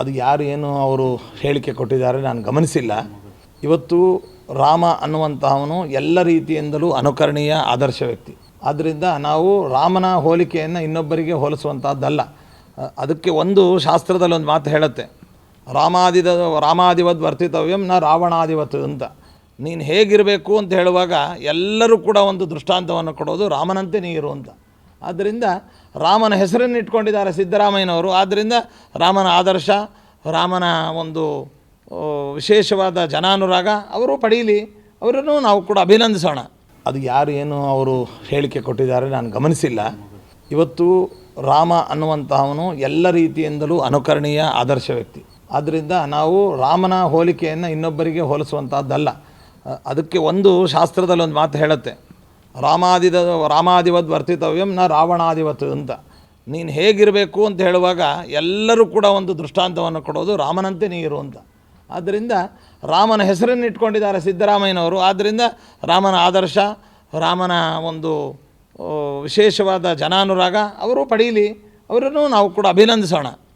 ಅದು ಯಾರು ಏನು ಅವರು ಹೇಳಿಕೆ ಕೊಟ್ಟಿದ್ದಾರೆ ನಾನು ಗಮನಿಸಿಲ್ಲ. ಇವತ್ತು ರಾಮ ಅನ್ನುವಂತಹವನು ಎಲ್ಲ ರೀತಿಯಿಂದಲೂ ಅನುಕರಣೀಯ, ಆದರ್ಶ ವ್ಯಕ್ತಿ. ಆದ್ದರಿಂದ ನಾವು ರಾಮನ ಹೋಲಿಕೆಯನ್ನು ಇನ್ನೊಬ್ಬರಿಗೆ ಹೋಲಿಸುವಂಥದ್ದಲ್ಲ ಅದಕ್ಕೆ ಒಂದು ಶಾಸ್ತ್ರದಲ್ಲಿ ಒಂದು ಮಾತು ಹೇಳುತ್ತೆ. ರಾಮಾದಿದ, ರಾಮಾದಿವದ್ ವರ್ತಿತವ್ಯಂ ನ ರಾವಣಾದಿವತ್ ಅಂತ. ನೀನು ಹೇಗಿರಬೇಕು ಅಂತ ಹೇಳುವಾಗ ಎಲ್ಲರೂ ಕೂಡ ಒಂದು ದೃಷ್ಟಾಂತವನ್ನು ಕೊಡೋದು ರಾಮನಂತೆ ನೀರು ಅಂತ. ಆದ್ದರಿಂದ ರಾಮನ ಹೆಸರನ್ನು ಇಟ್ಕೊಂಡಿದ್ದಾರೆ ಸಿದ್ದರಾಮಯ್ಯನವರು. ಆದ್ದರಿಂದ ರಾಮನ ಆದರ್ಶ, ರಾಮನ ಒಂದು ವಿಶೇಷವಾದ ಜನಾನುರಾಗ ಅವರು ಪಡೀಲಿ. ಅವರನ್ನು ನಾವು ಕೂಡ ಅಭಿನಂದಿಸೋಣ. ಅದು ಯಾರು ಏನು ಅವರು ಹೇಳಿಕೆ ಕೊಟ್ಟಿದ್ದಾರೆ ನಾನು ಗಮನಿಸಿಲ್ಲ. ಇವತ್ತು ರಾಮ ಅನ್ನುವಂತಹವನು ಎಲ್ಲ ರೀತಿಯಿಂದಲೂ ಅನುಕರಣೀಯ ಆದರ್ಶ ವ್ಯಕ್ತಿ. ಆದ್ದರಿಂದ ನಾವು ರಾಮನ ಹೋಲಿಕೆಯನ್ನು ಇನ್ನೊಬ್ಬರಿಗೆ ಹೋಲಿಸುವಂಥದ್ದಲ್ಲ ಅದಕ್ಕೆ ಒಂದು ಶಾಸ್ತ್ರದಲ್ಲಿ ಒಂದು ಮಾತು ಹೇಳುತ್ತೆ. ರಾಮಾದಿದ ರಾಮಾದಿವದ್ ವರ್ತಿತವ್ಯಂ ನ ರಾವಣಾದಿವತ್ ಅಂತ. ನೀನು ಹೇಗಿರಬೇಕು ಅಂತ ಹೇಳುವಾಗ ಎಲ್ಲರೂ ಕೂಡ ಒಂದು ದೃಷ್ಟಾಂತವನ್ನು ಕೊಡೋದು ರಾಮನಂತೆ ನೀ ಇರು ಅಂತ. ಆದ್ದರಿಂದ ರಾಮನ ಹೆಸರನ್ನು ಇಟ್ಕೊಂಡಿದ್ದಾರೆ ಸಿದ್ದರಾಮಯ್ಯನವರು. ಆದ್ದರಿಂದ ರಾಮನ ಆದರ್ಶ, ರಾಮನ ಒಂದು ವಿಶೇಷವಾದ ಜನಾನುರಾಗ, ಅವರು ಪಡೀಲಿ. ಅವರನ್ನು ನಾವು ಕೂಡ ಅಭಿನಂದಿಸೋಣ.